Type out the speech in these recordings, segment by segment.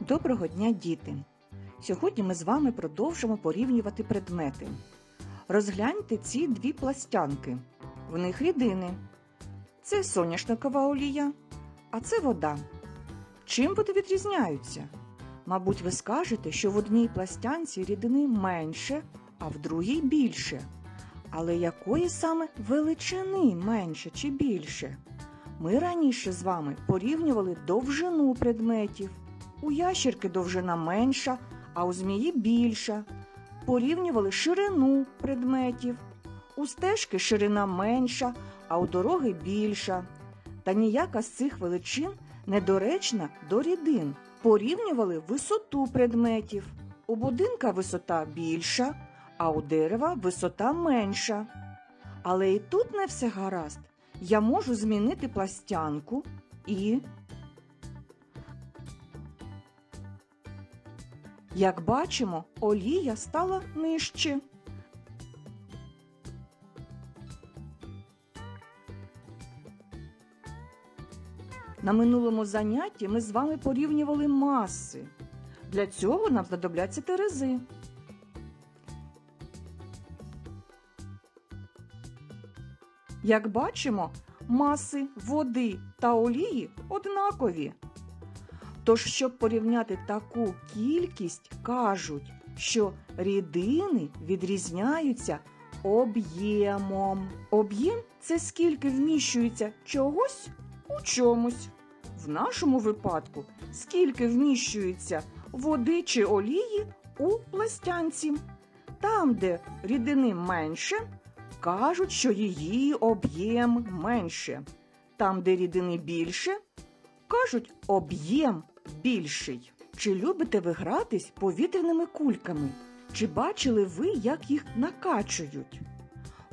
Доброго дня, діти! Сьогодні ми з вами продовжимо порівнювати предмети. Розгляньте ці дві пластянки. В них рідини. Це соняшникова олія, а це вода. Чим вони відрізняються? Мабуть, ви скажете, що в одній пластянці рідини менше, а в другій більше. Але якої саме величини менше чи більше? Ми раніше з вами порівнювали довжину предметів. У ящерки довжина менша, а у змії більша. Порівнювали ширину предметів. У стежки ширина менша, а у дороги більша. Та ніяка з цих величин недоречна до рідин. Порівнювали висоту предметів. У будинка висота більша, а у дерева висота менша. Але і тут не все гаразд. Я можу змінити пластянку і Як бачимо, олія стала нижче. На минулому занятті ми з вами порівнювали маси. Для цього нам знадобляться терези. Як бачимо, маси води та олії однакові. Тож, щоб порівняти таку кількість, кажуть, що рідини відрізняються об'ємом. Об'єм це скільки вміщується чогось у чомусь. В нашому випадку скільки вміщується води чи олії у пластянці. Там, де рідини менше, кажуть, що її об'єм менше. Там, де рідини більше, кажуть об'єм більший. Чи любите ви гратись повітряними кульками? Чи бачили ви, як їх накачують?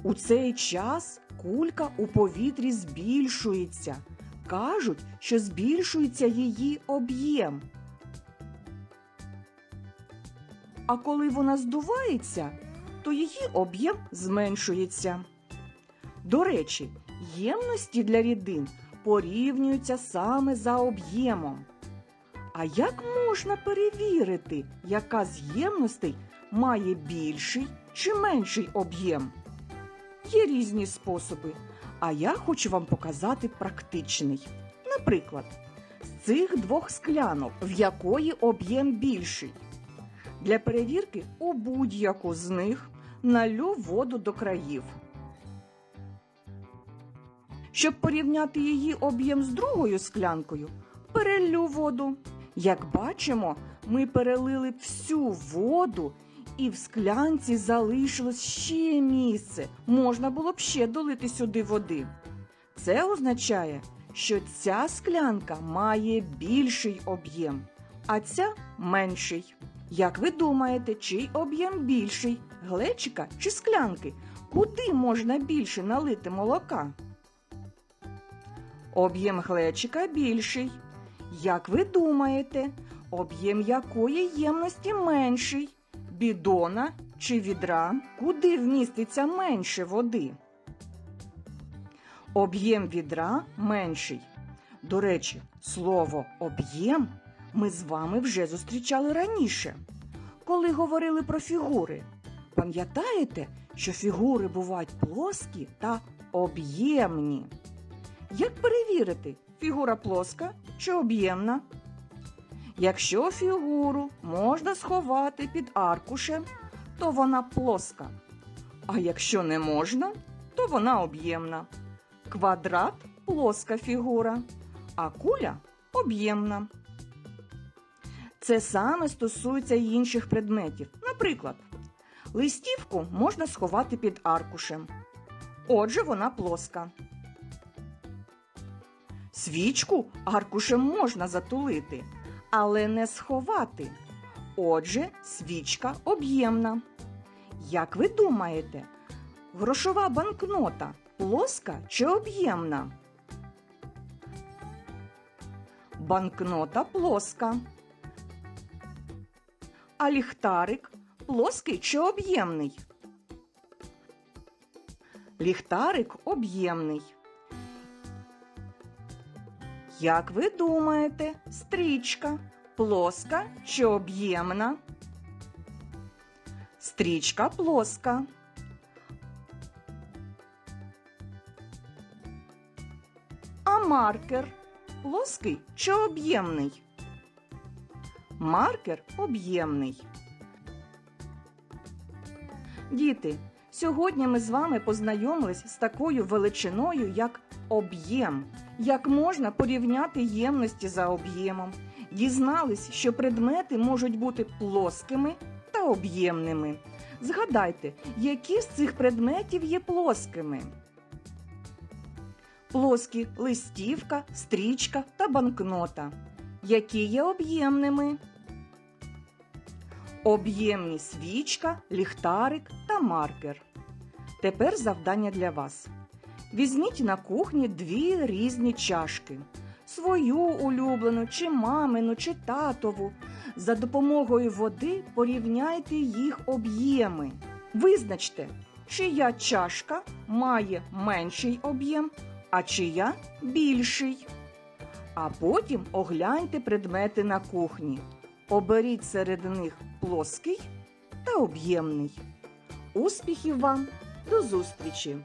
У цей час кулька у повітрі збільшується. Кажуть, що збільшується її об'єм. А коли вона здувається, то її об'єм зменшується. До речі, ємності для рідин порівнюються саме за об'ємом. А як можна перевірити, яка з ємностей має більший чи менший об'єм? Є різні способи, а я хочу вам показати практичний. Наприклад, з цих двох склянок, в якої об'єм більший. Для перевірки у будь-яку з них налю воду до країв. Щоб порівняти її об'єм з другою склянкою, переллю воду. Як бачимо, ми перелили всю воду, і в склянці залишилось ще місце. Можна було б ще долити сюди води. Це означає, що ця склянка має більший об'єм, а ця менший. Як ви думаєте, чий об'єм більший глечика чи склянки? Куди можна більше налити молока? Об'єм глечика більший. Як ви думаєте, об'єм якої ємності менший? Бідона чи відра? Куди вміститься менше води? Об'єм відра менший. До речі, слово об'єм ми з вами вже зустрічали раніше, коли говорили про фігури. Пам'ятаєте, що фігури бувають плоскі та об'ємні? Як перевірити, фігура плоска чи об'ємна? Якщо фігуру можна сховати під аркушем, то вона плоска. А якщо не можна, то вона об'ємна. Квадрат плоска фігура, а куля об'ємна. Це саме стосується й інших предметів. Наприклад, листівку можна сховати під аркушем. Отже, вона плоска. Свічку аркушем можна затулити, але не сховати. Отже, свічка об'ємна. Як ви думаєте, грошова банкнота плоска чи об'ємна? Банкнота плоска. А ліхтарик плоский чи об'ємний? Ліхтарик об'ємний. Як ви думаєте, стрічка плоска чи об'ємна? Стрічка плоска. А маркер плоский чи об'ємний? Маркер об'ємний. Діти, сьогодні ми з вами познайомились з такою величиною, як об'єм. Як можна порівняти ємності за об'ємом. Дізнались, що предмети можуть бути плоскими та об'ємними. Згадайте, які з цих предметів є плоскими. Плоскі листівка, стрічка та банкнота. Які є об'ємними? Об'ємні свічка, ліхтарик та маркер. Тепер завдання для вас. Візьміть на кухні дві різні чашки. Свою улюблену, чи мамину, чи татову. За допомогою води порівняйте їх об'єми. Визначте, чия чашка має менший об'єм, а чия більший. А потім огляньте предмети на кухні. Оберіть серед них плоский та об'ємний. Успіхів вам! До зустрічі!